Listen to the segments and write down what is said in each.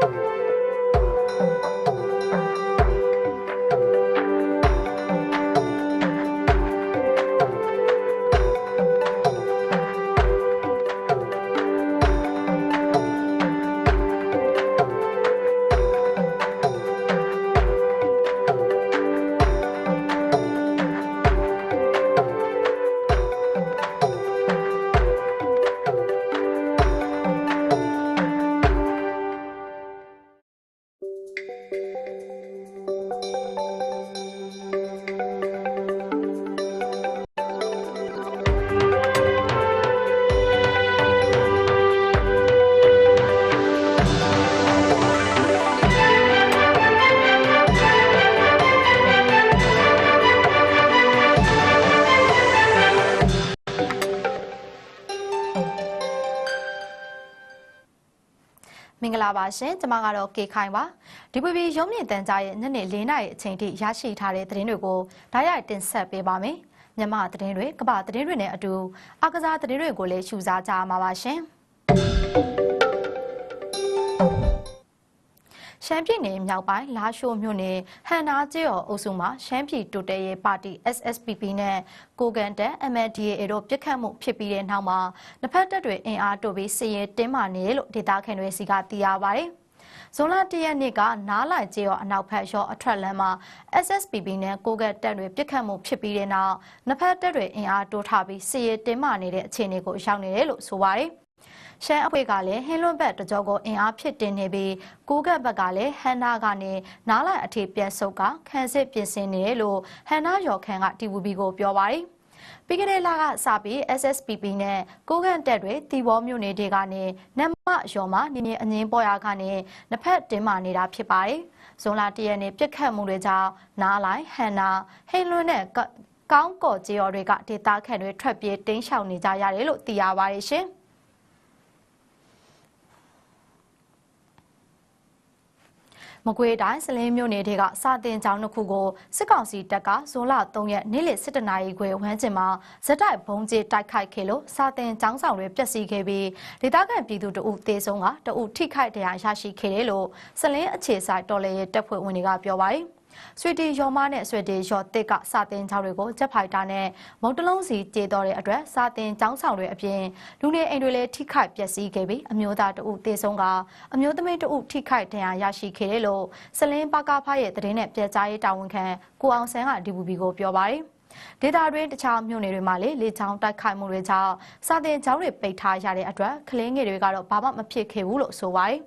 မင်္ဂလာပါရှင်ကျွန်မကတော့ကေခိုင်ပါဒီပီပီရုံးမြင့်တန်ကြားရဲ့ညနေ၄နာရီအချိန်ထိရရှိထားတဲ့သတင်းတွေကိုဓာတ်ရိုက်တင်ဆက်ပေးပါမယ်မြန်မာသတင်းတွေကမ္ဘာသတင်းတွေနဲ့အတူအကစားသတင်းတွေကိုလည်းရှုစားကြမှာပါရှင် ရှမ်းပြည်နယ်မြောက်ပိုင်းလာရှိုးမြို့နယ်ဟန်နာကျေးော်အုပ်စုမှာရှမ်းပြည်တိုတဲရဲ့ပါတီ SSPP နဲ့ကိုကန်တက် MLDA တို့ပြစ်ခတ်မှုဖြစ်ပြီးတဲ့နောက်မှာနှစ်ဖက်တပ်တွေအင်အားတိုးပြီးစစ်ရေးတင်းမာနေတယ်လို့ဒေသခံတွေစီကသိရပါတယ်။ဇွန်လ၁ရက်နေ့ကနားလိုက်ကျေးော်အနောက်ဖက်ရောအထက်လမ်းမှာ SSPP နဲ့ကိုကတ်တပ်တွေပြစ်ခတ်မှုဖြစ်ပြီးတဲ့နောက်နှစ်ဖက်တပ်တွေအင်အားတိုးထားပြီးစစ်ရေးတင်းမာနေတဲ့အခြေအနေကိုရောက်နေတယ်လို့ဆိုပါတယ်။ ရှမ်းအဖွဲ့ကလည်းဟင်းလွန်းဘက်တကြောကိုအင်အားဖြစ်တင်နေပြီးကိုကတ်ဘက်ကလည်းဟန်နာကနေနားလိုက်အထေပြန်ဆုပ်ကခန်းစစ်ပြင်ဆင်နေတယ်လို့ဟန်နာရော်ခန်က TVB ကိုပြောပါတယ်။ပြီးခဲ့တဲ့လကစပြီး SSPP နဲ့ကိုကန်တက်တွေတီဘောမြို့နယ်တွေကနေနမရော်မှာနေနေအငင်းပေါ်ရကနေနှစ်ဖက်တင်းမာနေတာဖြစ်ပါတယ်။ဇွန်လ၁ရက်နေ့ပြစ်ခတ်မှုတွေကြောင့်နားလိုက်ဟန်နာဟိန်လွန်းနဲ့ကောင်းကော်ကျေးော်တွေကဒေတာခန့်တွေထွက်ပြေးတင်းရှောင်နေကြရတယ်လို့သိရပါတယ်ရှင်။ မကွေးတိုင်းစလင်းမြို့နယ်တွေကစာတင်ကျောင်းတစ်ခုကိုစစ်ကောင်စီတပ်ကဇွန်လ3ရက်နေ့လယ်7နာရီခွဲဝန်းကျင်မှာဇက်တိုက်ဘုံကျတိုက်ခိုက်ခဲ့လို့စာတင်ကျောင်းဆောင်တွေပျက်စီးခဲ့ပြီးဒေသခံပြည်သူတအုပ်သေဆုံးကတအုပ်ထိခိုက်ဒဏ်ရာရရှိခဲ့တယ်လို့စလင်းအခြေဆိုင်တော်လှန်ရေးတပ်ဖွဲ့ဝင်တွေကပြောပါတယ်။ ဆွေတီရော်မနဲ့ဆွေတီရော်တစ်ကစာတင်ကျောင်းတွေကိုဂျက်ဖိုက်တာနဲ့မုံတလုံးစီကျေတော်တဲ့အတွက်စာတင်ကျောင်းဆောင်တွေအပြင်လူနေအိမ်တွေလည်းထိခိုက်ပျက်စီးခဲ့ပြီးအမျိုးသားတအုပ်သေဆုံးကအမျိုးသမီးတအုပ်ထိခိုက်ဒဏ်ရာရရှိခဲ့တယ်လို့စလင်းပကဖရဲ့သတင်းနဲ့ပြကြားရေးတာဝန်ခံကိုအောင်ဆန်းက DVB ကိုပြောပါတယ်ဒေတာတွင်တခြားမြို့နယ်တွေမှာလေလေချောင်းတိုက်ခိုက်မှုတွေကြောင့်စာတင်ကျောင်းတွေပိတ်ထားရတဲ့အတွက်ကလင်းငယ်တွေကတော့ဘာမှမဖြစ်ခဲ့ဘူးလို့ဆိုပါတယ်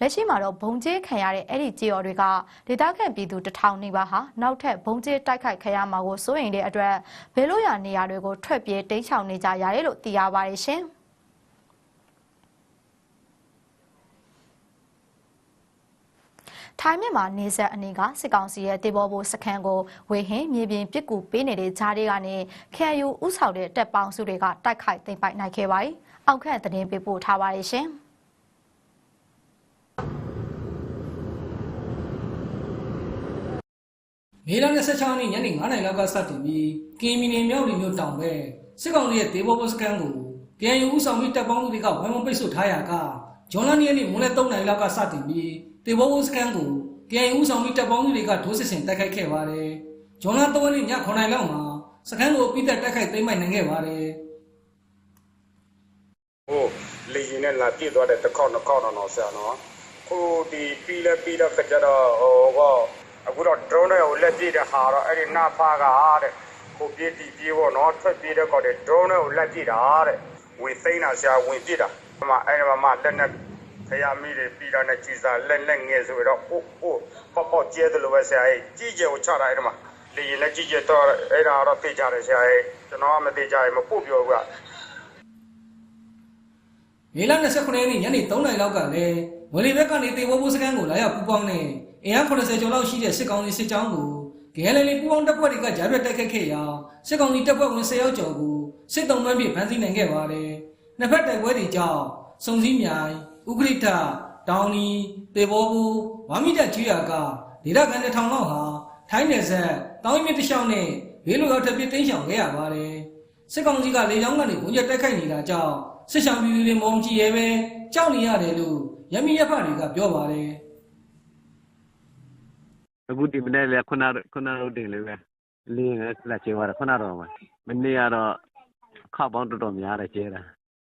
လက်ရှိမှာတော့ဘုံကျဲခံရတဲ့အဲ့ဒီကြေးော်တွေကဒေသခံပြည်သူတထောင်နီးပါးဟာနောက်ထပ်ဘုံကျဲတိုက်ခိုက်ခံရမှာကိုစိုးရိမ်တဲ့အတွက်ဘယ်လိုရနေရာတွေကိုထွက်ပြေးတိမ်းရှောင်နေကြရတယ်လို့သိရပါတယ်ရှင်။ထိုင်းမြန်မာနေဆက်အနေကစစ်ကောင်စီရဲ့တေဘောဘိုစခန်းကိုဝေဟင်မြေပြင်ပစ်ကူပေးနေတဲ့ဂျားတွေကနေခဲယူဥဆောင်တဲ့တပ်ပေါင်းစုတွေကတိုက်ခိုက်သိမ်းပိုက်နိုင်ခဲ့ပါတယ်။အောက်ခန့်သတင်းပေးပို့ထားပါတယ်ရှင်။ မေလ26ရက်နေ့ညနေ9:00နာရီလောက်ကစတင်ပြီးကင်းမီနေမြောက်လီမြို့တောင်ပဲစစ်ကောင်စီရဲ့ဒေဘောဘစကန်ကိုပြန်ယူဦးဆောင်ပြီးတပ်ပေါင်းတွေကဝိုင်းဝန်းပိတ်ဆို့ထားရကဂျွန်လန်နေ့နေ့မွန်းလယ်3:00နာရီလောက်ကစတင်ပြီးဒေဘောဘစကန်ကိုပြန်ယူဦးဆောင်ပြီးတပ်ပေါင်းတွေကဒိုးစစ်ဆင်တိုက်ခိုက်ခဲ့ပါတယ်။ဂျွန်လန်3ရက်နေ့ည9:00နာရီလောက်မှာစကန်ကိုပြီးသက်တိုက်ခိုက်သိမ်းပိုက်နိုင်ခဲ့ပါတယ်။ဟိုလေရင်နဲ့လာပြည့်သွားတဲ့တစ်ခေါက်နှစ်ခေါက်တော့တော့ဆရာနော်ခုဒီပြီးလဲပြီးတော့ခကြတော့ဟိုက အခုတော့ drone နဲ့ဟိုလက်ပြည့်တဲ့ဟာတော့အဲ့ဒီနာဖာကတဲ့ကိုပြေးတီပြေးပေါ့နော်ထွက်ပြေးတဲ့ကောက်တဲ့ drone နဲ့ဟိုလက်ပြည့်တာတဲ့ဝင်သိမ်းတာဆရာဝင်ပြည့်တာအမအဲ့ဒီမှာလက်နဲ့ဖယားမိတွေပြီးတော့နဲ့ကြည်စားလက်လက်ငယ်ဆိုတော့အိုးအိုးပေါ့ပေါ့ကျဲတယ်လို့ပဲဆရာကြီးကြီးကျယ်ကိုချတာအဲ့ဒီမှာလေရင်နဲ့ကြီးကျယ်တော့အဲ့ဒါတော့သိကြတယ်ဆရာကြီးကျွန်တော်ကမသိကြရင်မပုတ်ပြောဘူးကမေလ29ရက်နေ့ညနေ3:00နာရီလောက်ကလည်းဝလီဘက်ကနေတေဝဘိုးစကန်ကိုလာရောက်ပူပေါင်းနေ အင်အား80ကျော်လောက်ရှိတဲ့စစ်ကောင်စီစစ်ကြောင်းကို GLL ပူပေါင်းတပ်ဖွဲ့တွေကကြားပြတ်တိုက်ခတ်ခဲ့ရာစစ်ကောင်စီတပ်ဖွဲ့ဝင်10ယောက်ကျော်ကိုစစ်တုံးမှန်းပြဖမ်းဆီးနိုင်ခဲ့ပါတယ်။နှစ်ဖက်တိုက်ပွဲတွေကြောင့်စုံစည်းမြိုင်ဥက္ကဋ္ဌတောင်နီတေဘောဘူဝါမိတက်ကြီးရာကဒေသခံတစ်ထောင်လောက်ဟာထိုင်းနယ်စပ်တောင်းမြစ်တစ်လျှောက်နဲ့ဘေးလိုရောက်ထပ်ပြတင်းရှောင်ခဲ့ရပါတယ်။စစ်ကောင်စီကလေကြောင်းကနေဘုံကျတိုက်ခိုက်နေတာကြောင့်စစ်ဆောင်ပြည်သူတွေမုံကြည်ရဲပဲကြောက်နေရတယ်လို့ရမီရဖတွေကပြောပါတယ် အခုဒီမနေ့လည်းခုနခုနတော့တင်လေးပဲလင်းလည်းလက်ချေသွားတယ်ခုနတော့မှမနေ့ကတော့ခောက်ပေါင်းတော်တော်များတယ်ကျဲတာ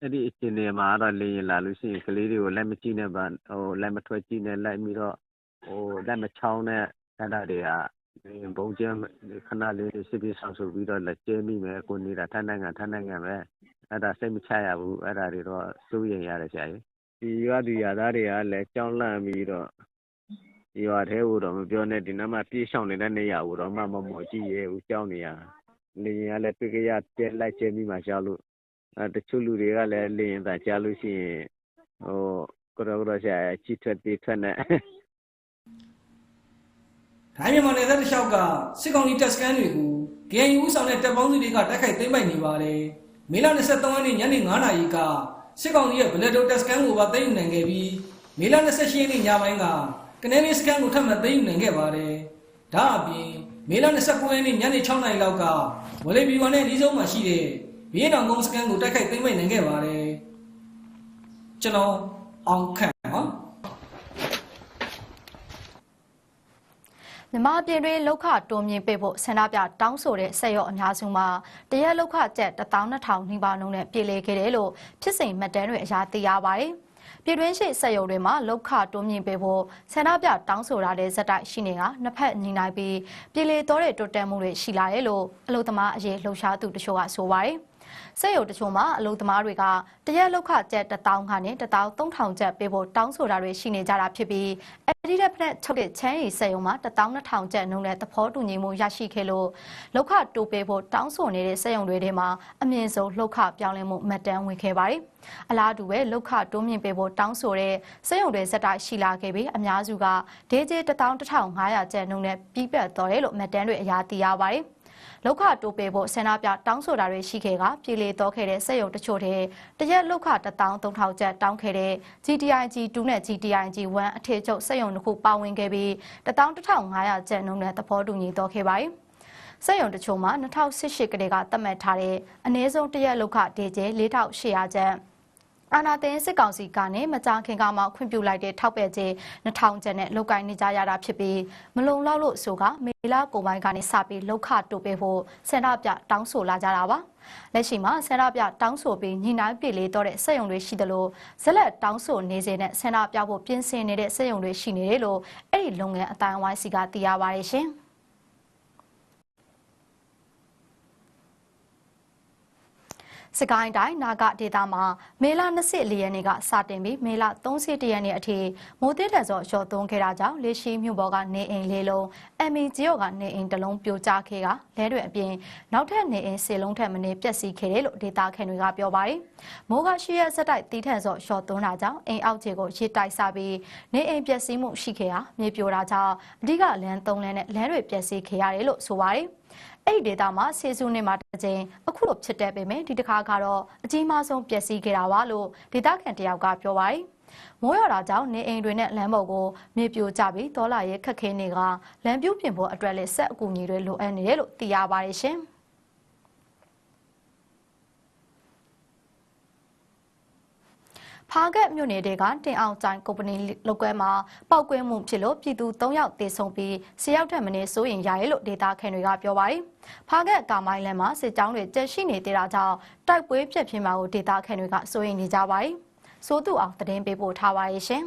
အဲ့ဒီအချိန်တွေမှာတော့လင်းရင်လာလို့ရှိရင်ကလေးတွေကိုလက်မကြည့်နဲ့ပါဟိုလက်မထွက်ကြည့်နဲ့လိုက်ပြီးတော့ဟိုလက်မချောင်းနဲ့အဲ့ဒါတွေကဘုံကျဲခဏလေးစစ်ပြီးဆောင်ဆိုပြီးတော့လက်ကျဲမိမယ်ကိုနေတာထိုင်းနိုင်ငံထိုင်းနိုင်ငံပဲအဲ့ဒါစိတ်မချရဘူးအဲ့ဒါတွေတော့စိုးရိမ်ရတယ်ဆရာကြီးဒီရွာဒီရွာသားတွေကလည်းကြောင်းလန့်ပြီးတော့ ရွာထဲကိုတော့မပြောနဲ့ဒီနားမှာပြေးရှောင်နေတဲ့နေရာကိုတော့မှမမော်ကြည့်ရဲဘူးကြောက်နေရလေရင်ကလည်းတွေ့ကြရပြက်လိုက်ကျဲပြီးမှရှောက်လို့အဲတချို့လူတွေကလည်းလေရင်သာကြားလို့ရှိရင်ဟိုကရောကရောရှာချီထွက်တီးထွက်နဲ့ဒိုင်းမြန်မာနယ်စပ်တစ်လျှောက်ကစစ်ကောင်စီတပ်စခန်းတွေကို KNU ဦးဆောင်တဲ့တပ်ပေါင်းစုတွေကတိုက်ခိုက်သိမ်းပိုက်နေပါတယ်။မေလ23ရက်နေ့ညနေ9:00နာရီကစစ်ကောင်စီရဲ့ဗလက်တိုတပ်စခန်းကိုပါသိမ်းယူနိုင်ခဲ့ပြီးမေလ28ရက်နေ့ညပိုင်းက ကနေလေးစခန်းကိုထပ်မံသိမ်းယူနိုင်ခဲ့ပါတယ်။ဒါအပြင်မေလ29ရက်နေ့ညနေ6:00နာရီလောက်ကဝလေဘီဝါနဲ့အနီးဆုံးမှာရှိတဲ့ဘီးတောင်ကုန်းစခန်းကိုတိုက်ခိုက်သိမ်းပိုက်နိုင်ခဲ့ပါတယ်။ကျွန်တော်အောင်ခန့်ပါမြန်မာပြည်တွင်လောက်ခတိုးမြင့်ပေးဖို့ဆန္ဒပြတောင်းဆိုတဲ့ဆက်ရော့အများစုမှာတရက်လောက်ခကျပ်12000နှိပါနှုန်းနဲ့ပြည်လေခဲ့တယ်လို့ဖြစ်စဉ်မှတ်တမ်းတွေအရာသိရပါတယ်။ ပြည်တွင်းရှိဆက်ရုံတွေမှာလောက်ခတိုးမြင့်ပေးဖို့ဆန္ဒပြတောင်းဆိုတာတဲ့ဇက်တိုက်ရှိနေတာနှစ်ဖက်ညီနိုင်ပြီးပြည်လေတော်တဲ့တိုးတက်မှုတွေရှိလာတယ်လို့အလို့သမားအရေးလှုပ်ရှားသူတချို့ကဆိုပါတယ်။ ဆက်ရုံတချို့မှာအလုပ်သမားတွေကတရက်လောက်ခကျပ်1000ခါနဲ့13000ကျပ်ပေးဖို့တောင်းဆိုတာတွေရှိနေကြတာဖြစ်ပြီးအဲဒီတဲ့ဖက်ချုပ်တဲ့ချမ်းရီဆက်ရုံမှာ12000ကျပ်နှုန်းနဲ့သဘောတူညီမှုရရှိခဲ့လို့လောက်ခတိုးပေးဖို့တောင်းဆိုနေတဲ့ဆက်ရုံတွေထဲမှာအမြင့်ဆုံးလောက်ခပြောင်းလဲမှုမှတ်တမ်းဝင်ခဲ့ပါတယ်။အလားတူပဲလောက်ခတိုးမြင့်ပေးဖို့တောင်းဆိုတဲ့ဆက်ရုံတွေဇက်တိုက်ရှိလာခဲ့ပြီးအများစုကဒေးဂျေ11500ကျပ်နှုန်းနဲ့ပြီးပြတ်တော်တယ်လို့မှတ်တမ်းတွေအရာသိရပါတယ်။ လောက်ခတိုးပေးဖို့ဆန္ဒပြတောင်းဆိုတာတွေရှိခဲ့ကပြည်လေတော့ခဲ့တဲ့စက်ရုံတချို့တဲ့တရက်လောက်ခ13000ကျပ်တောင်းခဲ့တဲ့ GTIG 2နဲ့ GTIG 1အထည်ချုပ်စက်ရုံတစ်ခုပါဝင်ခဲ့ပြီး11500ကျပ်နှုန်းနဲ့သဘောတူညီတော့ခဲ့ပါတယ်။စက်ရုံတချို့မှာ2018ကတည်းကသတ်မှတ်ထားတဲ့အနည်းဆုံးတရက်လောက်ခဒေကျဲ4800ကျပ် အာနာသိန်းစစ်ကောင်စီကနေမကြာခင်ကမှခွင့်ပြုလိုက်တဲ့ထောက်ပဲ့ကျေ2000ကျပ်နဲ့လောက်ကင်နေကြရတာဖြစ်ပြီးမလုံလောက်လို့ဆိုကမေလကုန်ပိုင်းကနေစပြီးလောက်ခတိုးပေးဖို့ဆန္ဒပြတောင်းဆိုလာကြတာပါလက်ရှိမှာဆန္ဒပြတောင်းဆိုပြီးညီနိုင်ပြည်လေးတော့တဲ့စက်ရုံတွေရှိတယ်လို့ဇက်လက်တောင်းဆိုနေစေနဲ့ဆန္ဒပြဖို့ပြင်ဆင်နေတဲ့စက်ရုံတွေရှိနေတယ်လို့အဲ့ဒီလုပ်ငန်းအတိုင်းအဝိုင်းစီကသိရပါတယ်ရှင်။ စကိုင်းတိုင်းနာဂဒေသမှာမေလ24ရက်နေ့ကစတင်ပြီးမေလ31ရက်နေ့အထိမိုးသည်းထန်စွာရော်သွန်းခဲ့တာကြောင့်လေရှိမြို့ပေါ်ကနေအိမ်လေးလုံးအမ်မီဂျီယိုကနေအိမ်တစ်လုံးပြိုကျခဲ့ကလဲတွေအပြင်နောက်ထပ်နေအိမ်စေလုံးထက်မနေပျက်စီးခဲ့တယ်လို့ဒေသခံတွေကပြောပါတယ်။မိုးကရှိရက်ဆက်တိုက်တီးထန်စွာရော်သွန်းတာကြောင့်အိမ်အောက်ခြေကိုရေတိုက်စားပြီးနေအိမ်ပျက်စီးမှုရှိခဲ့တာမြေပြိုတာကြောင့်အဓိကလမ်း၃လမ်းနဲ့လမ်းတွေပျက်စီးခဲ့ရတယ်လို့ဆိုပါတယ်။ အဲ့ဒီဒေတာမှာဆေးစုနေမှာတစ်ကြိမ်အခုလိုဖြစ်တဲ့ပေမဲ့ဒီတစ်ခါကတော့အကြီးမားဆုံးပျက်စီးခဲ့တာပါလို့ဒေတာခံတယောက်ကပြောပါတယ်။မိုးရတာကြောင့်နေအိမ်တွေနဲ့လမ်းပေါ်ကိုမြေပြိုကျပြီးဒေါ်လာရဲ့ခက်ခဲနေကလမ်းပြုတ်ပြင်ဖို့အတွက်လည်းဆက်အကူအညီတွေလိုအပ်နေတယ်လို့သိရပါတယ်ရှင်။ ဖားကက်မြို့နယ်တွေကတင်အောင်ကျိုင်ကုမ္ပဏီလုပ်ကွဲမှာပောက်ကွဲမှုဖြစ်လို့ပြည်သူ၃ယောက်သေဆုံးပြီး၁၀ယောက်ထက်မနည်းစိုးရင်ရတယ်လို့ဒေတာခန်တွေကပြောပါတယ်။ဖားကက်ကာမိုင်းလမ်းမှာစစ်ကြောင်းတွေတက်ရှိနေသေးတာကြောင့်တိုက်ပွဲပြက်ပြင်းမှာကိုဒေတာခန်တွေကစိုးရင်နေကြပါတယ်။စိုးသူအောင်သတင်းပေးပို့ထားပါရဲ့ရှင်။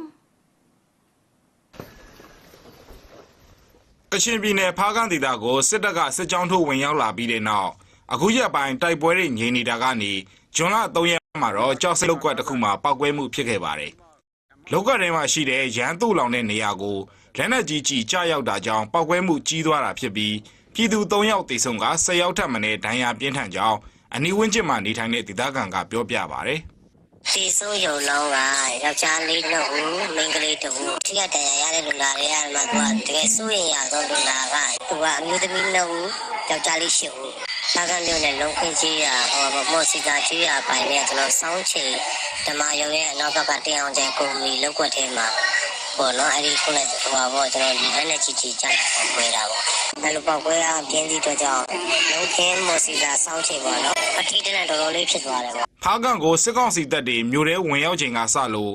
ကချင်ပြည်နယ်ဖားကန့်ဒေသကိုစစ်တပ်ကစစ်ကြောင်းထိုးဝင်ရောက်လာပြီးတဲ့နောက်အခုရက်ပိုင်းတိုက်ပွဲတွေငြိမ်နေတာကနေဇွန်လ3ရက် မှာတော့ကြောက်စလုတ်ကွက်တစ်ခုမှာပောက်ကွဲမှုဖြစ်ခဲ့ပါတယ်။လောက်ကထဲမှာရှိတဲ့ရန်သူ့လောင်တဲ့နေရာကိုလက်နက်ကြီးကြီးကြားရောက်တာကြောင့်ပောက်ကွဲမှုကြီးသွားတာဖြစ်ပြီးပြည်သူ3ယောက်သေဆုံးက10ယောက်ထပ်မံဒဏ်ရာပြင်းထန်ကြောင်းအနီးဝန်းကျင်မှာနေထိုင်တဲ့ဒေသခံကပြောပြပါတယ်။စီဆိုးရုံလုံးကယောက်ျားလေးနှစ်ဦးမိန်းကလေးတစ်ဦးထိရတန်ရရတဲ့လူလာတွေကမှသူကတကယ်စိုးရင်ရသောလူလာကသူကအမျိုးသမီးနှစ်ဦးယောက်ျားလေးရှစ်ဦး သာကမျိုးနဲ့လုံးခင်းကြီးရဟောမော်စီတာကြီးရပိုင်နဲ့ကျွန်တော်စောင်းချေဓမ္မရုံရဲ့အနောက်ကကတင်အောင်ကျန်ကုမ္ပဏီလောက်ွက်ထဲမှာပေါ့နော်အဲ့ဒီခုနဲ့ဟိုပါပေါ့ကျွန်တော်ဒီလက်နဲ့ချီချီကြိုက်ခွဲတာပေါ့အဲ့လိုပေါ့ခွဲရပြင်းသီးတော့ကြောင့်လုံးခင်းမော်စီတာစောင်းချေပေါ့နော်အထီးတနဲ့တော်တော်လေးဖြစ်သွားတယ်ပေါ့ဖားကန့်ကိုစစ်ကောင်စီတပ်တွေမြို့ထဲဝင်ရောက်ချိန်ကစလို့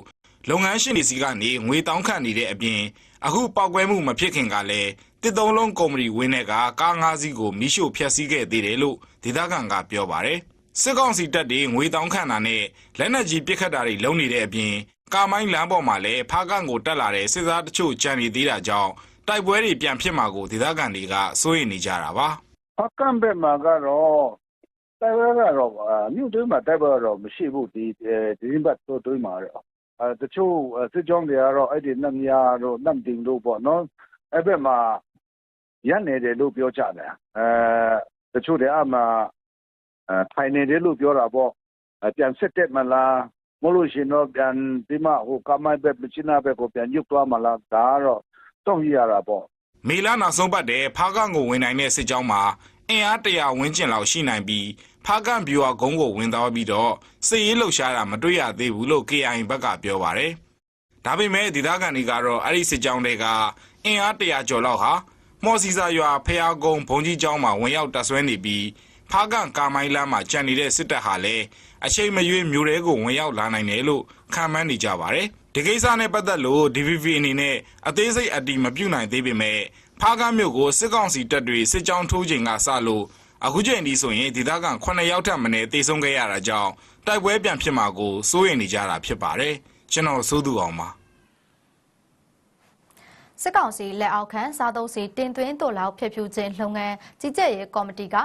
လုပ်ငန်းရှင်တွေစီကနေငွေတောင်းခံနေတဲ့အပြင်အခုပောက်ကွဲမှုမဖြစ်ခင်ကလည်း တစ်သုံးလုံးကုမ္ပဏီဝင်းတဲ့ကကားငါးစီးကိုမိရှို့ဖျက်ဆီးခဲ့သေးတယ်လို့ဒေသခံကပြောပါတယ်စစ်ကောင်စီတပ်တွေငွေတောင်းခံတာနဲ့လက်နက်ကြီးပစ်ခတ်တာတွေလုပ်နေတဲ့အပြင်ကာမိုင်းလမ်းပေါ်မှာလည်းဖားကန့်ကိုတက်လာတဲ့စစ်သားတချို့ကြံနေသေးတာကြောင့်တိုက်ပွဲတွေပြန်ဖြစ်မှာကိုဒေသခံတွေကစိုးရိမ်နေကြတာပါဖကံဘက်မှာကတော့တိုက်ပွဲကတော့အာမြို့တွင်းမှာတိုက်ပွဲကတော့မရှိဘူးဒီအဲဒီဘက်တို့တွင်းမှာတော့အဲတချို့အဲစစ်ကြောင်းတွေကတော့အဲ့ဒီနမ်ယာတို့နမ်တင်တို့ပေါ့နော်အဲ့ဘက်မှာ ရန်နေတယ်လို့ပြောကြတယ်အဲတချို့တွေအမှအဲထိုင်နေတယ်လို့ပြောတာပေါ့အဲပြန်စစ်တက်မလားမလို့ရှိရင်တော့ပြန်ဒီမှာဟိုကမိုင်းဘက်မချနာဘက်ကိုပြန်ညှပ်သွားမလားဒါကတော့တော့ရတာပေါ့မေလနောက်ဆုံးပတ်တဲ့ဖားကန့်ကိုဝင်နိုင်တဲ့စစ်ကြောင်းမှာအင်အားတရာဝန်းကျင်လောက်ရှိနိုင်ပြီးဖားကန့်ဗျူဟာကုန်းကိုဝင်သွားပြီးတော့စစ်ရေးလှုပ်ရှားတာမတွေ့ရသေးဘူးလို့ KIA ဘက်ကပြောပါတယ်။ဒါပေမဲ့ဒေသခံတွေကတော့အဲ့ဒီစစ်ကြောင်းတွေကအင်အားတရာကျော်လောက်ဟာ မော်စီစာရွာဖျားကုန်းဘုံကြီးကျောင်းမှာဝင်ရောက်တပ်ဆွဲနေပြီးဖားကန့်ကာမိုင်းလမ်းမှာကြံနေတဲ့စစ်တပ်ဟာလည်းအချိန်မရွေးမျိုးတဲကိုဝင်ရောက်လာနိုင်တယ်လို့ခန့်မှန်းနေကြပါတယ်။ဒီကိစ္စနဲ့ပတ်သက်လို့ DVV အနေနဲ့အသေးစိတ်အတိမပြုနိုင်သေးပေမဲ့ဖားကန့်မြို့ကိုစစ်ကောင်စီတပ်တွေစစ်ကြောင်းထိုးချိန်ကစလို့အခုချိန်ဒီဆိုရင်ဒေသခံ9ယောက်ထပ်မံတေဆုံးခဲ့ရတာကြောင့်တိုက်ပွဲပြန်ဖြစ်မှာကိုစိုးရိမ်နေကြတာဖြစ်ပါတယ်ကျွန်တော်စိုးသူအောင်ပါ စစ်ကောင်စီလက်အောက်ခံစားသုံးစီတင်သွင်းတို့လောက်ဖြစ်ဖြူခြင်းလုပ်ငန်းကြီးကြပ်ရေးကော်မတီက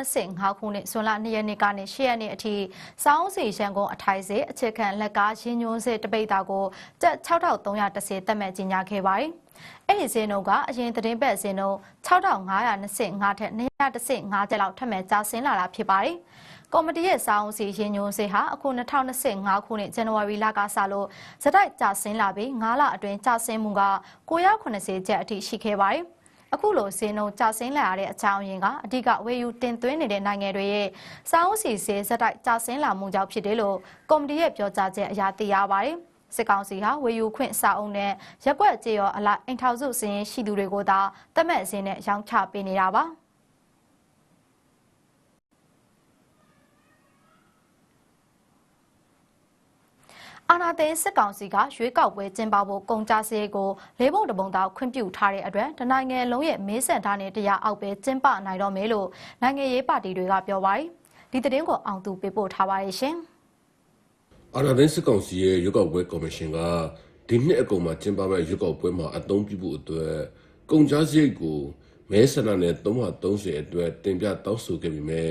2025ခုနှစ်ဇွန်လ2ရက်နေ့ကနေ10ရက်နေ့အထိစောင်းစီရန်ကုန်အထိုင်စေအခြေခံလက်ကားရင်းညွှန်းစေတပိတ်တာကိုကျပ်6330တက်မဲ့ကြီးညာခဲ့ပါတယ်။အဲ့ဒီစင်းတို့ကအရင်သတင်းပတ်စင်းတို့6525ထက်215ကျပ်လောက်ထပ်မဲ့ကျဆင်းလာတာဖြစ်ပါတယ်။ ကော်မတီရဲ့စာအုပ်စီရင်းညွှန်းစေဟာအခု2025ခုနှစ်ဇန်နဝါရီလကစလို့ဇက်တိုက်ကျဆင်းလာပြီး9လအတွင်းကျဆင်းမှုက980ကျပ်အထိရှိခဲ့ပါတယ်။အခုလိုစင်းနှုန်းကျဆင်းလာရတဲ့အကြောင်းရင်းကအဓိကဝေယူတင်သွင်းနေတဲ့နိုင်ငံတွေရဲ့စာအုပ်စီစေဇက်တိုက်ကျဆင်းလာမှုကြောင့်ဖြစ်တယ်လို့ကော်မတီရဲ့ပြောကြားချက်အရသိရပါတယ်။စစ်ကောင်စီဟာဝေယူခွင့်စာအုပ်နဲ့ရက်ွက်ကြေရောအလိုက်အိမ်ထောက်စုစင်းရှိသူတွေကိုသာတတ်မဲ့စင်းနဲ့ရောင်းချပေးနေတာပါ။ အာနာသိန်းစစ်ကောင်စီကရွေးကောက်ပွဲကျင်းပဖို့ကုန်ကြစရိတ်ကိုလေးပုံတပုံတောက်ခွင့်ပြုထားတဲ့အတွက်တနိုင်ငံလုံးရဲ့မေးစံထားတဲ့တရားအောက်ပဲကျင်းပနိုင်တော့မယ်လို့နိုင်ငံရေးပါတီတွေကပြောပါတယ်။ဒီသတင်းကိုအောင်သူပေးပို့ထားပါတယ်ရှင်။အာဏာသိမ်းစစ်ကောင်စီရဲ့ရွေးကောက်ပွဲကော်မရှင်ကဒီနှစ်အကုန်မှာကျင်းပမယ့်ရွေးကောက်ပွဲမှာအသုံးပြုဖို့အတွက်ကုန်ကြားစရိတ်ကိုမဲဆန္ဒနဲ့330အတွက်တင်ပြတောင်းဆိုခဲ့ပြီးမြဲ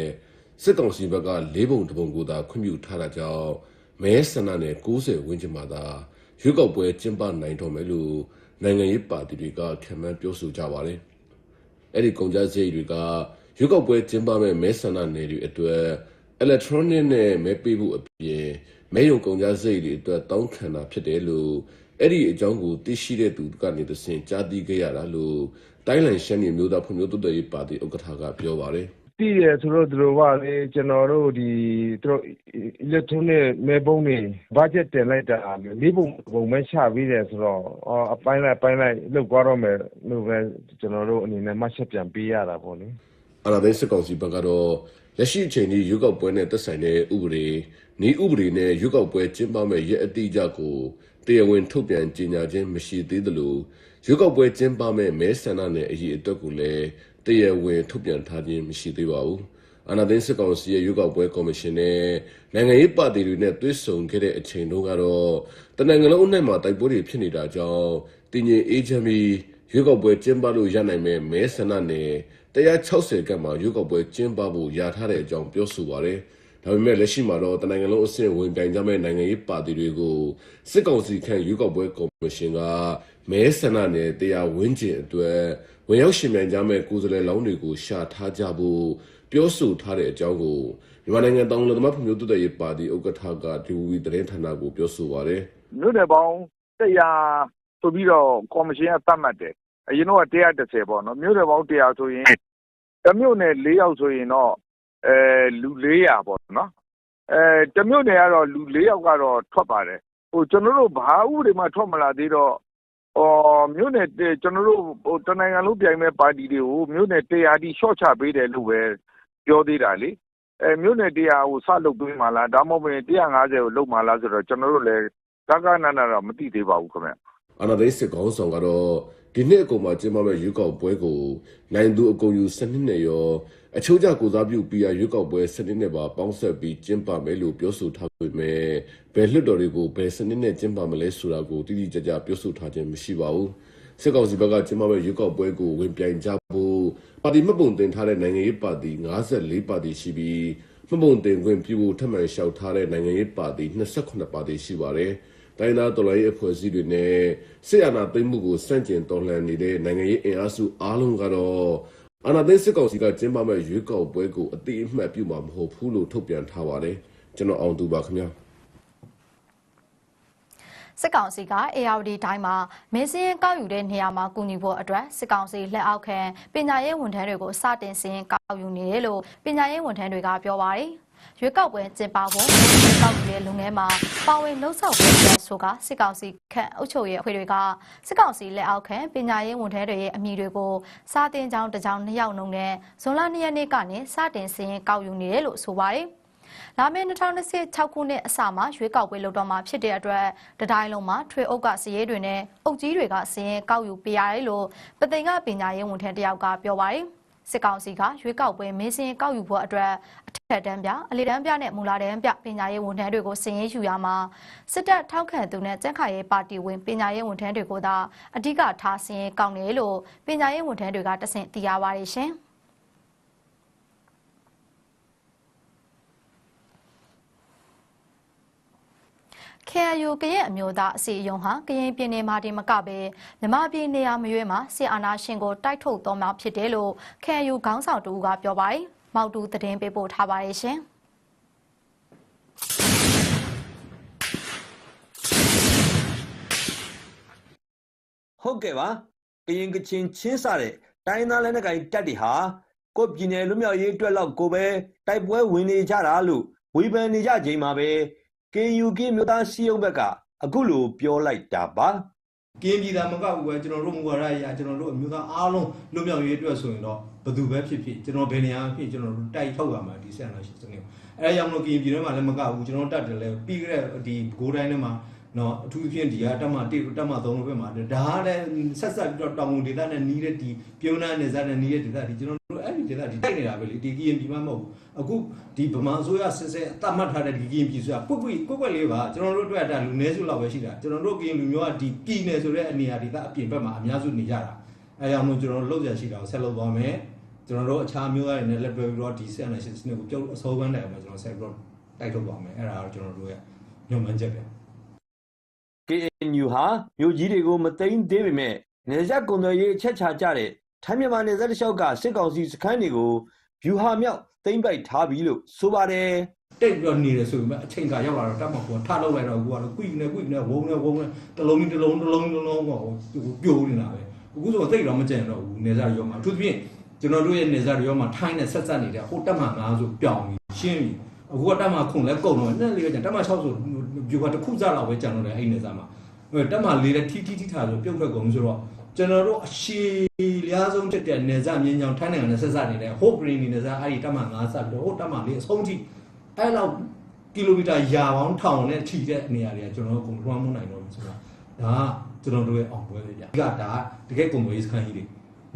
စစ်ကောင်စီဘက်က၄ပုံတစ်ပုံကိုသာခွင့်ပြုထားတာကြောင့် မဲဆန္ဒနဲ့90ဝန်းကျင်မှာသာရွေးကောက်ပွဲကျင်းပနိုင်တော့မယ်လို့နိုင်ငံရေးပါတီတွေကခံမှန်းပြောဆိုကြပါတယ်။အဲ့ဒီကုန်ကြားစရိတ်တွေကရွေးကောက်ပွဲကျင်းပမဲ့မဲဆန္ဒနယ်တွေအတွက် electronic နဲ့မဲပေးဖို့အပြင်မဲရုံကုန်ကြားစရိတ်တွေအတွက်တောင်းခံတာဖြစ်တယ်လို့အဲ့ဒီအကြောင်းကိုသိရှိတဲ့သူကနေတဆင့်ကြားသိခဲ့ရတာလို့တိုင်းလန်ရှမ်းပြည်မျိုးသားဖွံ့ဖြိုးတိုးတက်ရေးပါတီဥက္ကဋ္ဌကပြောပါတယ် တည်ရဆိုတော့ သူတို့ကလေ ကျွန်တော်တို့ ဒီ သူတို့ electronic မဲပုံးတွေ budget တင်လိုက်တာလေးပုံပုံမဲချပြီးတယ်ဆိုတော့အော်အပိုင်းလိုက်ပိုင်းလိုက်လောက်သွားတော့မယ်လို့ပဲ ကျွန်တော်တို့အနေနဲ့ မှတ်ချက်ပြန်ပေးရတာပေါ့လေ အာဏာသိမ်းစစ်ကောင်စီဘက်ကတော့ လက်ရှိအချိန်ကြီးရွေးကောက်ပွဲနဲ့သက်ဆိုင်တဲ့ ဥပဒေဤဥပဒေနဲ့ ရွေးကောက်ပွဲကျင်းပမဲ့ရက်အတိအကျကို တရားဝင် ထုတ်ပြန်ကြေညာခြင်း မရှိသေးသလို ရွေးကောက်ပွဲကျင်းပမဲ့မဲဆန္ဒနယ်အရေးအတွက်ကိုလည်း တရားဝင်ထုတ်ပြန်ထားခြင်းမရှိသေးပါဘူးအာဏာသိမ်းစစ်ကောင်စီရဲ့ရွေးကောက်ပွဲကော်မရှင်နဲ့နိုင်ငံရေးပါတီတွေနဲ့တွဲဆုံခဲ့တဲ့အချိန်တုန်းကတော့တနင်္ဂနွေအနိုင်မှာတိုက်ပွဲတွေဖြစ်နေတာကြောင့်တင်ငင်အေဂျင့်ပြီးရွေးကောက်ပွဲကျင်းပလို့ရနိုင်မဲ့မဲဆန္ဒနယ်160ကမှာရွေးကောက်ပွဲကျင်းပဖို့ယာထားတဲ့အကြောင်းပြောဆိုပါရယ် ဒါပေမဲ့လက်ရှိမှာတော့တနိုင်ငံလုံးအဆင့်ဝင်ပြိုင်ကြမဲ့နိုင်ငံရေးပါတီတွေကိုစစ်ကောင်စီခန့်ရွေးကောက်ပွဲကော်မရှင်ကမဲဆန္ဒနယ်တရားဝန်းကျင်အတွက်ဝင်ရောက်ရှင်မြန်ကြမဲ့ကိုယ်စားလှယ်လောင်းတွေကိုရှာထားကြဖို့ပြောဆိုထားတဲ့အကြောင်းကိုမြန်မာနိုင်ငံတောင်လသမားဖွံ့ဖြိုးတိုးတက်ရေးပါတီဥက္ကဋ္ဌကဒီဝီသတင်းဌာနကိုပြောဆိုပါရယ်မြို့နယ်ပေါင်း100ဆိုပြီးတော့ကော်မရှင်ကသတ်မှတ်တယ်အရင်တော့130ပေါ့နော်မြို့နယ်ပေါင်း100ဆိုရင်တစ်မြို့နယ်4ယောက်ဆိုရင်တော့ အဲလူ400ပေါ့နော်အဲတစ်မြို့နယ်ကတော့လူ4ယောက်ကတော့ထွက်ပါတယ်ဟိုကျွန်တော်တို့ဘာဥပဒေမှထွက်မလာသေးတော့အော်မြို့နယ်တဲ့ကျွန်တော်တို့ဟိုတနိုင်ငံလုံးပြိုင်မဲ့ပါတီတွေကိုမြို့နယ်100တိရှော့ချပေးတယ်လို့ပဲပြောသေးတာလေအဲမြို့နယ်100ကိုစလုပ်ပေးမှလားဒါမှမဟုတ်ရင်150ကိုလုပ်မှလားဆိုတော့ကျွန်တော်တို့လည်းကကကနနတော့မသိသေးပါဘူးခင်ဗျအာနာသိန်းစစ်ကောင်းဆောင်ကတော့ဒီနှစ်အကုန်မှာကျင်းပမယ့်ရွေးကောက်ပွဲကိုနိုင်သူအကုန်ယူစနစ်နဲ့ရော အချိုးကျကိုစားပြု PR ရွေးကောက်ပွဲစနစ်နဲ့ပါပေါင်းဆက်ပြီးကျင်းပမယ်လို့ပြောဆိုထားပေမဲ့ဘယ်လွှတ်တော်တွေကိုဘယ်စနစ်နဲ့ကျင်းပမလဲဆိုတာကိုတိတိကျကျပြောဆိုထားခြင်းမရှိပါဘူးစစ်ကောင်စီဘက်ကကျင်းပမယ့်ရွေးကောက်ပွဲကိုဝင်ပြိုင်ကြဖို့ပါတီမှတ်ပုံတင်ထားတဲ့နိုင်ငံရေးပါတီ54ပါတီရှိပြီးမှတ်ပုံတင်ခွင့်ပြုဖို့ထပ်မံလျှောက်ထားတဲ့နိုင်ငံရေးပါတီ28ပါတီရှိပါတယ်။တိုင်းသားတော်လှန်ရေးအဖွဲ့အစည်းတွေနဲ့စစ်အာဏာသိမ်းမှုကိုစန့်ကျင်တော်လှန်နေတဲ့နိုင်ငံရေးအင်အားစုအားလုံးကတော့ အာဏာသိမ်းစစ်ကောင်စီကကျင်းပမဲ့ရွေးကောက်ပွဲကိုအတိအမှတ်ပြုမှာမဟုတ်ဘူးလို့ထုတ်ပြန်ထားပါတယ်။ကျွန်တော်အောင်သူပါခင်ဗျာ။စစ်ကောင်စီက ARD တိုင်းမှာမင်းစင်းကောက်ယူတဲ့နေရာမှာကူညီဖို့အတွက်စစ်ကောင်စီလက်အောက်ခံပညာရေးဝန်ထမ်းတွေကိုစတင်စင်းကောက်ယူနေတယ်လို့ပညာရေးဝန်ထမ်းတွေကပြောပါတယ်။ ရွေးကောက်ပွဲကျင်းပဖို့ကောက်ယူတဲ့လုပ်ငန်းမှာပါဝင်လှုပ်ဆောင်ပေးတဲ့ဆိုကစစ်ကောင်စီခန့်အုပ်ချုပ်ရေးအဖွဲ့တွေကစစ်ကောင်စီလက်အောက်ခံပညာရေးဝန်ထမ်းတွေရဲ့အမည်တွေကိုစာတင်ကြောင်းတစ်ကြောင်းနှစ်ယောက်နှုန်းနဲ့ဇွန်လ2ရက်နေ့ကနေစတင်စင်းကောက်ယူနေတယ်လို့ဆိုပါတယ်။လာမယ့်2026ခုနှစ်အစမှာရွေးကောက်ပွဲလုပ်တော့မှာဖြစ်တဲ့အတွက်တတိုင်းလုံးမှာထွေအုပ်ကစည်ရဲတွေနဲ့အုပ်ကြီးတွေကစည်ရင်ကောက်ယူပေးရတယ်လို့ပသိမ်ကပညာရေးဝန်ထမ်းတယောက်ကပြောပါတယ် စစ်ကောင်စီကရွေးကောက်ပွဲမင်းစင်းကောက်ယူဖို့အတွက်အထက်တန်းပြအလေတန်းပြနဲ့မူလာတန်းပြပညာရေးဝန်ထမ်းတွေကိုစည်ရင်ယူရမှာစစ်တပ်ထောက်ခံသူနဲ့ကြက်ခါရေးပါတီဝင်ပညာရေးဝန်ထမ်းတွေကိုသာအဓိကထားစည်ရင်ကောက်နေလို့ပညာရေးဝန်ထမ်းတွေကတဆင့်သိရပါတယ်ရှင်။ KNU ကရင်အမျိုးသားအစီအယုံဟာကရင်ပြည်နယ်မှာဒီမကပဲမြမပြည်နေရာမရွေးမှာဆီအာနာရှင်ကိုတိုက်ထုတ်တော်မှာဖြစ်တယ်လို့ KNU ခေါင်းဆောင်တူကပြောပါတယ်။မောက်တူသတင်းပေးပို့ထားပါတယ်ရှင်။ဟုတ်ကဲ့ပါကရင်ကချင်ချင်းစတဲ့တိုင်းသားလက်နက်ကိုင်တပ်တွေဟာကိုယ့်ပြည်နယ်လွတ်မြောက်ရေးအတွက်လောက်ကိုပဲတိုက်ပွဲဝင်နေကြတာလို့ဝေဖန်နေကြချိန်မှာပဲ KNU ကင်းမြို့သားစီယုံဘက်ကအခုလိုပြောလိုက်တာပါကင်းပြည်သားမကဘူးပဲကျွန်တော်တို့မူဝါဒအရာကျွန်တော်တို့အမျိုးသားအားလုံးလွတ်မြောက်ရေးအတွက်ဆိုရင်တော့ဘယ်သူပဲဖြစ်ဖြစ်ကျွန်တော်ဘယ်နေရာဖြစ်ကျွန်တော်တို့တိုက်ထုတ်ရမှာဒီဆက်လာရှိစနစ်အဲဒါကြောင့်မလို့ကင်းပြည်ထဲမှာလည်းမကဘူးကျွန်တော်တတ်တယ်လဲပြီးခဲ့တဲ့ဒီဂိုးတိုင်းထဲမှာနော်အထူးသဖြင့်ဒီကတက်မ1တက်မ3လို့ပဲမှာဒါကလည်းဆက်ဆက်ပြီးတော့တောင်ဝင်ဒေသနဲ့နီးတဲ့ဒီပြုံးနာနေစားနဲ့နီးတဲ့ဒေသဒီကျွန်တော်တို့ အဲ့ဒီဒေသဒီတိုက်နေတာပဲလေဒီကင်းပြည်မှမဟုတ်ဘူးအခုဒီဗမာအစိုးရဆက်ဆက်အတ်မှတ်ထားတဲ့ဒီကင်းပြည်ဆိုတာပွတ်ပွတ်ကွက်ကွက်လေးပါကျွန်တော်တို့အတွက်ဒါလူနည်းစုလောက်ပဲရှိတာကျွန်တော်တို့ကင်းလူမျိုးကဒီပြည်နယ်ဆိုတဲ့အနေအရာဒေသအပြင်ဘက်မှာအများစုနေကြတာအဲကြောင့်မို့ကျွန်တော်တို့လောက်ရရှိတာကိုဆက်လုပ်သွားမယ်ကျွန်တော်တို့အခြားမျိုးသားတွေနဲ့လက်တွဲပြီးတော့ဒီဆက်နယ်ရှင်စနစ်ကိုပြုတ်အစိုးပန်းတိုင်အောင်ကျွန်တော်ဆက်ပြီးတော့တိုက်ထုတ်သွားမယ်အဲ့ဒါကတော့ကျွန်တော်တို့ရဲ့ညွှန်မှန်းချက်ပဲ KNU ဟာမြို့ကြီးတွေကိုမသိမ်းသေးပေမဲ့နေဆက်ကုန်သွယ်ရေးအချက်ချာကြတဲ့ ထိုင်းမြန်မာနယ်စပ်တစ်လျှောက်ကစစ်ကောင်စီစခန်းတွေကိုဗျူဟာမြောက်သိမ်းပိုက်ထားပြီလို့ဆိုပါတယ်တိတ်ပြီးတော့နေတယ်ဆိုပေမဲ့အချိန်ကရောက်လာတော့တတ်မှကိုထလောက်လိုက်တော့ကိုကတော့ကွိနေကွိနေဝုန်းနေဝုန်းနေတလုံးတစ်လုံးတစ်လုံးတစ်လုံးကိုပြိုးနေတာပဲအခုဆိုတိတ်တော့မကြံတော့ဘူးနေစားရောမှာအထူးသဖြင့်ကျွန်တော်တို့ရဲ့နေစားရောမှာထိုင်းနဲ့ဆက်ဆက်နေတဲ့ဟိုတက်မှ9ဆိုပြောင်းပြီးရှင်းပြီးအခုကတက်မှခုလဲကုန်တော့နဲ့လေးကတက်မှ6ဆိုပြိုကတစ်ခုစားလောက်ပဲကြံတော့တယ်အဲ့နေစားမှာတက်မှလေးလဲထီထီထီထားဆိုပြုတ်ထွက်ကုန်ဆိုတော့ ကျွန်တော်တို့အရှိလျားဆုံးတက်တဲ့နေစားမြင်းချောင်းထိုင်းနိုင်ငံနဲ့ဆက်ဆက်နေတဲ့ဟိုဂရင်းနေစားအဲ့ဒီတက်မှ9ဆက်ပြီးတော့ဟိုတက်မှလေးအဆုံးထိအဲ့လောက်ကီလိုမီတာရာပေါင်းထောင်နဲ့ထိတဲ့နေရာတွေကကျွန်တော်တို့ကုန်လွှမ်းမနိုင်တော့ဘူးဆိုတာဒါကကျွန်တော်တို့ရဲ့အောင်ပွဲပဲဗျာဒီကဒါတကယ်ကုန်သွယ်ရေးစခန်းကြီးတွေ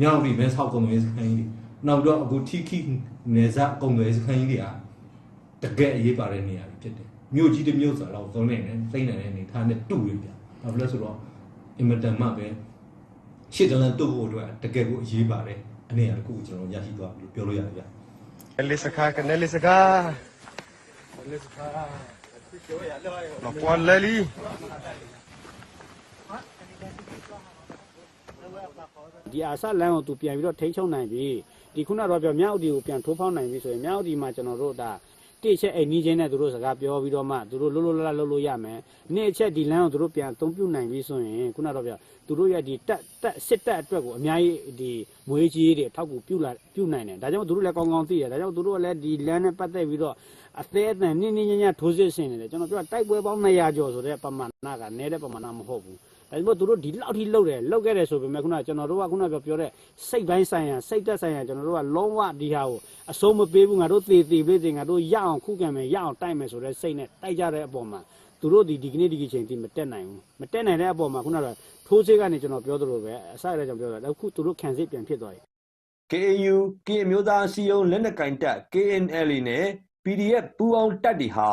မြောက်ပြီးမဲဆောက်ကုန်သွယ်ရေးစခန်းကြီးတွေနောက်တော့အခုထီခိနေဇကုန်သွယ်ရေးစခန်းကြီးတွေကတကယ်အရေးပါတဲ့နေရာတွေဖြစ်တယ်မြို့ကြီးတစ်မြို့ဆိုတော့သုံးနေတယ်သိနေတယ်နေထားနဲ့တူရဗျာဘာဖြစ်လဲဆိုတော့အင်မတန်မှပဲ ရှစ်တလန်တူဖို့အတွက်တကယ်ကိုအရေးပါတဲ့အနေအရာတစ်ခုကိုကျွန်တော်ရရှိသွားပြီလို့ပြောလို့ရတယ်ဗျာ Nelly Saka, que Nelly Saka. Nelly Saka. La Juan Lely. ဒီအာဆလန်ကိုသူပြန်ပြီးတော့ထိန်းချုပ်နိုင်ပြီဒီခုနတော့ပြောမြောက်ဒီကိုပြန်ထိုးဖောက်နိုင်ပြီဆိုရင်မြောက်ဒီမှာကျွန်တော်တို့ဒါ တိချက်အိမ်နီးချင်းနဲ့သူတို့စကားပြောပြီးတော့မှသူတို့လွတ်လွတ်လပ်လပ်လုပ်လို့ရမယ်နေ့အချက်ဒီလမ်းကိုသူတို့ပြန်အသုံးပြုနိုင်ပြီဆိုရင်ခုနတော့ပြောသူတို့ရဲ့ဒီတက်တက်စစ်တက်အတွက်ကိုအများကြီးဒီမွေးကြီးတွေအထောက်ကူပြုလာပြုနိုင်တယ်ဒါကြောင့်သူတို့လည်းကောင်းကောင်းသိတယ်ဒါကြောင့်သူတို့ကလည်းဒီလမ်းနဲ့ပတ်သက်ပြီးတော့အသေးအတန်နင်းနင်းညံ့ညံ့ထိုးစစ်ဆင်နေတယ်ကျွန်တော်ပြောတိုက်ပွဲပေါင်း200ကျော်ဆိုတဲ့ပမာဏကနည်းတဲ့ပမာဏမဟုတ်ဘူး ဒါပေမဲ့သူတို့ဒီလောက်ထိလှုပ်တယ်လှုပ်ခဲ့တယ်ဆိုပေမဲ့ခုနကကျွန်တော်တို့ကခုနကပြောတဲ့စိတ်ပိုင်းဆိုင်ရာစိတ်သက်ဆိုင်ရာကျွန်တော်တို့ကလုံးဝဒီဟာကိုအစိုးမပေးဘူးငါတို့သေသေးလေးတွေငါတို့ရအောင်ခုခံမယ်ရအောင်တိုက်မယ်ဆိုတဲ့စိတ်နဲ့တိုက်ကြတဲ့အပေါ်မှာသူသူတို့ဒီဒီကနေ့ဒီကချိန်ထိမတက်နိုင်ဘူးမတက်နိုင်တဲ့အပေါ်မှာခုနကထိုးစစ်ကနေကျွန်တော်ပြောသလိုပဲအစရတဲ့ကျွန်တော်ပြောတာအခုသူတို့ခံစစ်ပြန်ဖြစ်သွားပြီ KAU ကရင်မျိုးသားအစည်းအရုံးလက်နက်ကင်တပ် KNL နဲ့ PDF ပူးပေါင်းတပ်တွေဟာ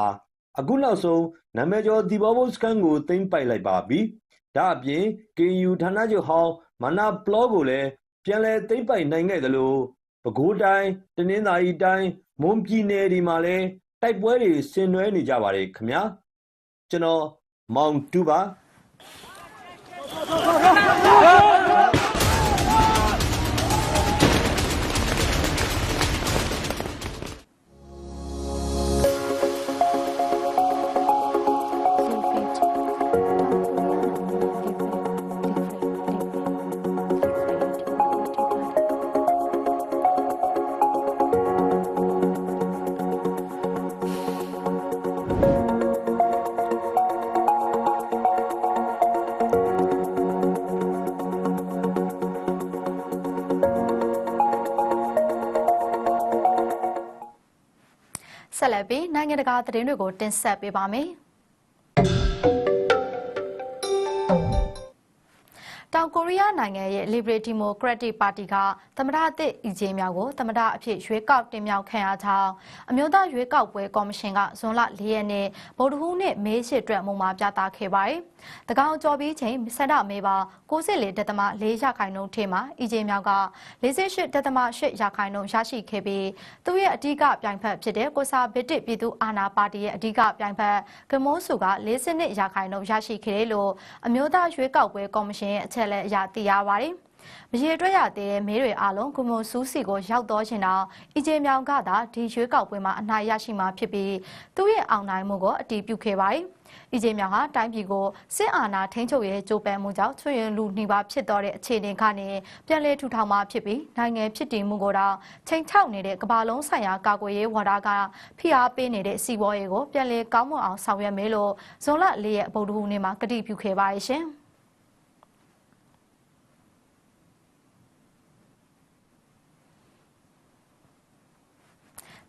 အခုနောက်ဆုံးနာမည်ကျော်ဒီဘောဘုတ်စကန်ကိုသိမ်းပိုက်လိုက်ပါပြီ။ ဒါအပြင် KU ဌာနချုပ်ဟောင်းမနာပလောကိုလည်းပြန်လည်သိမ်းပိုက်နိုင်ခဲ့သလိုပဲခူးတိုင်းတနင်္သာရီတိုင်းမွန်ပြည်နယ်ဒီမှာလည်းတိုက်ပွဲတွေဆင်နွှဲနေကြပါတယ်ခင်ဗျာ။ကျွန်တော်မောင်တူပါ လက်ပြီးနိုင်ငံတကာသတင်းတွေကိုတင်ဆက်ပေးပါမယ်။ ရီးယားနိုင်ငံရဲ့ Liberal Democratic Party ကသမ္မတအသစ်အီဂျင်မြောက်ကိုသမ္မတအဖြစ်ရွေးကောက်တင်မြှောက်ခံရကြောင်းအမျိုးသားရွေးကောက်ပွဲကော်မရှင်ကဇွန်လ၄ရက်နေ့ဗုဒ္ဓဟူးနေ့မေးရှစ်အတွက်မုံမှာပြသခဲ့ပါတယ်။တကောင်ကြော်ပြီးချိန်ဆန္ဒမေးပါ94ဒသမ4ရာခိုင်နှုန်းထဲမှာအီဂျင်မြောက်က48ဒသမ8ရာခိုင်နှုန်းရရှိခဲ့ပြီးသူ့ရဲ့အဓိကပြိုင်ဖက်ဖြစ်တဲ့ကိုဆာဗစ်တစ်ပြည်သူ့အာဏာပါတီရဲ့အဓိကပြိုင်ဖက်ကမိုးစုက42ရာခိုင်နှုန်းရရှိခဲ့တယ်လို့အမျိုးသားရွေးကောက်ပွဲကော်မရှင်ရဲ့အချက်အလက်အရသိရပါတယ်။မရေတွက်ရသေးတဲ့မဲတွေအားလုံးကုမွန်ဆူးစီကိုရောက်တော့ချင်တော့အီဂျင်မြောင်ကသာဒီရွေးကောက်ပွဲမှာအနိုင်ရရှိမှာဖြစ်ပြီးသူ့ရဲ့အောင်နိုင်မှုကိုအတည်ပြုခဲ့ပါတယ်။အီဂျင်မြောင်ဟာတိုင်းပြည်ကိုစစ်အာဏာထိန်းချုပ်ရေးကြိုးပမ်းမှုကြောင့်ချွေရင်လူနှိပါဖြစ်တော့တဲ့အခြေအနေကနေပြန်လည်ထူထောင်မှာဖြစ်ပြီးနိုင်ငံဖြစ်တည်မှုကိုတော့ချိန်ချောက်နေတဲ့ကမ္ဘာလုံးဆိုင်ရာကာကွယ်ရေးဝါဒကဖိအားပေးနေတဲ့စီးပွားရေးကိုပြန်လည်ကောင်းမွန်အောင်ဆောင်ရွက်မယ်လို့ဇွန်လ၄ရက်ဗုဒ္ဓဟူးနေ့မှာကတိပြုခဲ့ပါတယ်ရှင်။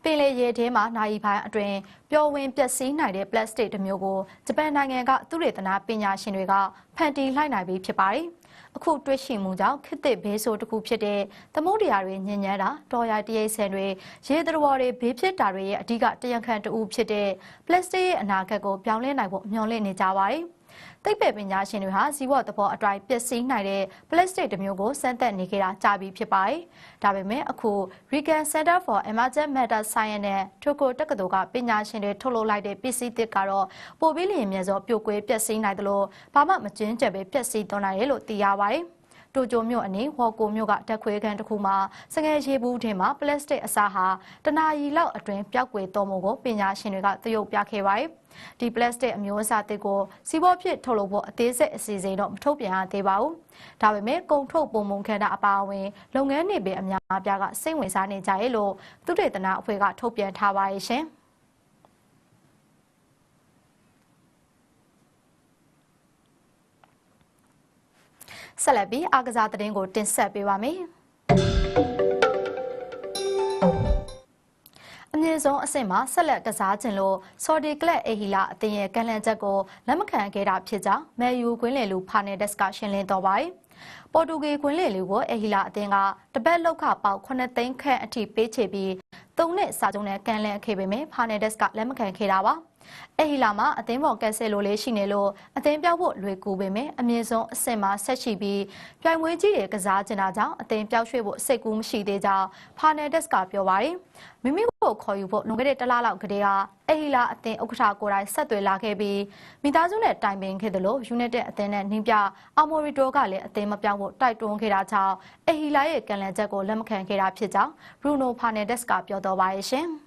ပင်လေရေထဲမှာနိုင်ပိုင်းအတွင်းပျော်ဝင်ပျက်စီးနိုင်တဲ့ပလတ်စတစ်တစ်မျိုးကိုဂျပန်နိုင်ငံကသုတေသနပညာရှင်တွေကဖန်တီးလိုက်နိုင်ပြီဖြစ်ပါတယ်။အခုတွေ့ရှိမှုကြောင့်ခေတ်သစ်ဘေးဆိုးတစ်ခုဖြစ်တဲ့သမုဒ္ဒရာတွေညဉ့်ညမ်းတာတော်ရတရိတ်ဆန်တွေရေသတ္တဝါတွေဘေးဖြစ်တာတွေရဲ့အဓိကတယံခံတူဖြစ်တဲ့ပလတ်စတစ်ရဲ့အနာဂတ်ကိုပြောင်းလဲနိုင်ဖို့မျှော်လင့်နေကြပါတယ်။ သိပ္ပံပညာရှင်တွေဟာဇီဝသဘောအတိုင်းပျက်စီးနိုင်တဲ့ပလတ်စတစ်တစ်မျိုးကိုစမ်းသပ်နေကြတာကြာပြီဖြစ်ပါတယ်။ဒါပေမဲ့အခု Regan Center for Emergent Matter Science နဲ့ Tokyo တက္ကသိုလ်ကပညာရှင်တွေထုတ်လုပ်လိုက်တဲ့ပစ္စည်းသစ်ကတော့ပိုပြီးလျင်မြန်စွာပြိုကွဲပျက်စီးနိုင်တယ်လို့ဘာမှမကျဉ်းကျပ်ပဲပျက်စီးသွားနိုင်တယ်လို့သိရပါတယ်။တိုကျိုမြို့အနီးဟော်ကိုမြို့ကတက်ခွေခန်းတစ်ခုမှာစငယ်ရေဘူးထဲမှာပလတ်စတစ်အစားဟာတနာရီလောက်အတွင်းပျောက်ကွယ်တော်မူကိုပညာရှင်တွေကသရုပ်ပြခဲ့ပါတယ်။ ဒီပလတ်စတစ်အမျိုးအစားတစ်ကိုစီးပွားဖြစ်ထုတ်လုပ်ဖို့အသေးစိတ်အစီအစဉ်တော့မထုတ်ပြန်ရသေးပါဘူး။ဒါပေမဲ့ကုန်ထုတ်ပုံမှန်ခန္ဓာအပါအဝင် လုပ်ငန်းတွေပဲအများအပြားကစိတ်ဝင်စားနေကြရဲ့လို့သုတေသနအဖွဲ့ကထုတ်ပြန်ထားပါရဲ့ရှင်။ဆက်လက်ပြီးအားကစားသတင်းကိုတင်ဆက်ပေးပါမယ်။ အမြင့်ဆုံးအဆင့်မှာဆက်လက်ကစားခြင်းလို့ဆော်ဒီကလပ်အေဟီလာအသင်းရဲ့ကန့်လန့်ချက်ကိုလက်မခံခဲ့တာဖြစ်ကြောင်းမယ်ယူကွင်းလယ်လူဖာနယ်ဒက်စ်ကရှင်းလင်းတော့ပါတယ်။ပေါ်တူဂီကွင်းလယ်လူကိုအေဟီလာအသင်းကတပတ်လောက်ခပေါက်9သိန်းခန့်အထိပေးချေပြီးသုံးနှစ်စာချုပ်နဲ့ကန်လန့်ခဲ့ပေမဲ့ဖာနယ်ဒက်စ်ကလက်မခံခဲ့တာပါ။ အဲ့ဟီလာမှာအသင်းပေါ်ကက်ဆယ်လိုလေးရှိနေလို့အသင်းပြောက်ဖို့လွယ်ကူပေမဲ့အမြင့်ဆုံးအဆင့်မှာဆက်ရှိပြီးပြိုင်ပွဲကြီးတွေကစားကျင်တာကြောင့်အသင်းပြောက်ရွှေ့ဖို့စိတ်ကူးမရှိသေးကြောင်းဖာနယ်ဒက်စ်ကပြောပါတယ်မိမိကိုခေါ်ယူဖို့လွန်ခဲ့တဲ့တစ်လလောက်ကတည်းကအဲ့ဟီလာအသင်းဥက္ကဋ္ဌကိုယ်တိုင်ဆက်သွယ်လာခဲ့ပြီးမိသားစုနဲ့တိုင်ပင်ခဲ့တယ်လို့ယူနိုက်တက်အသင်းနဲ့နှင်းပြအာမိုရီတိုကလည်းအသင်းမပြောင်းဖို့တိုက်တွန်းခဲ့တာကြောင့်အဲ့ဟီလာရဲ့ကံလန်ချက်ကိုလက်မခံခဲ့တာဖြစ်ကြောင်းဘရူနိုဖာနယ်ဒက်စ်ကပြောတော့ပါရဲ့ရှင်။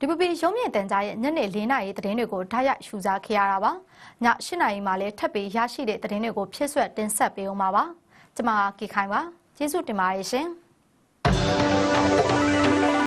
DPP ရုံးမြင့်တန်ကြားရဲ့ညနေ၄နာရီသတင်းတွေကိုဓာတ်ရိုက်ရှုစားခဲ့ရတာပါ။ည၈နာရီမှလည်းထပ်ပြီးရရှိတဲ့သတင်းတွေကိုဖြစ်ဆွက်တင်ဆက်ပေးအောင်ပါ။ကျွန်မကကေခိုင်ပါ။ကျေးဇူးတင်ပါတယ်ရှင်။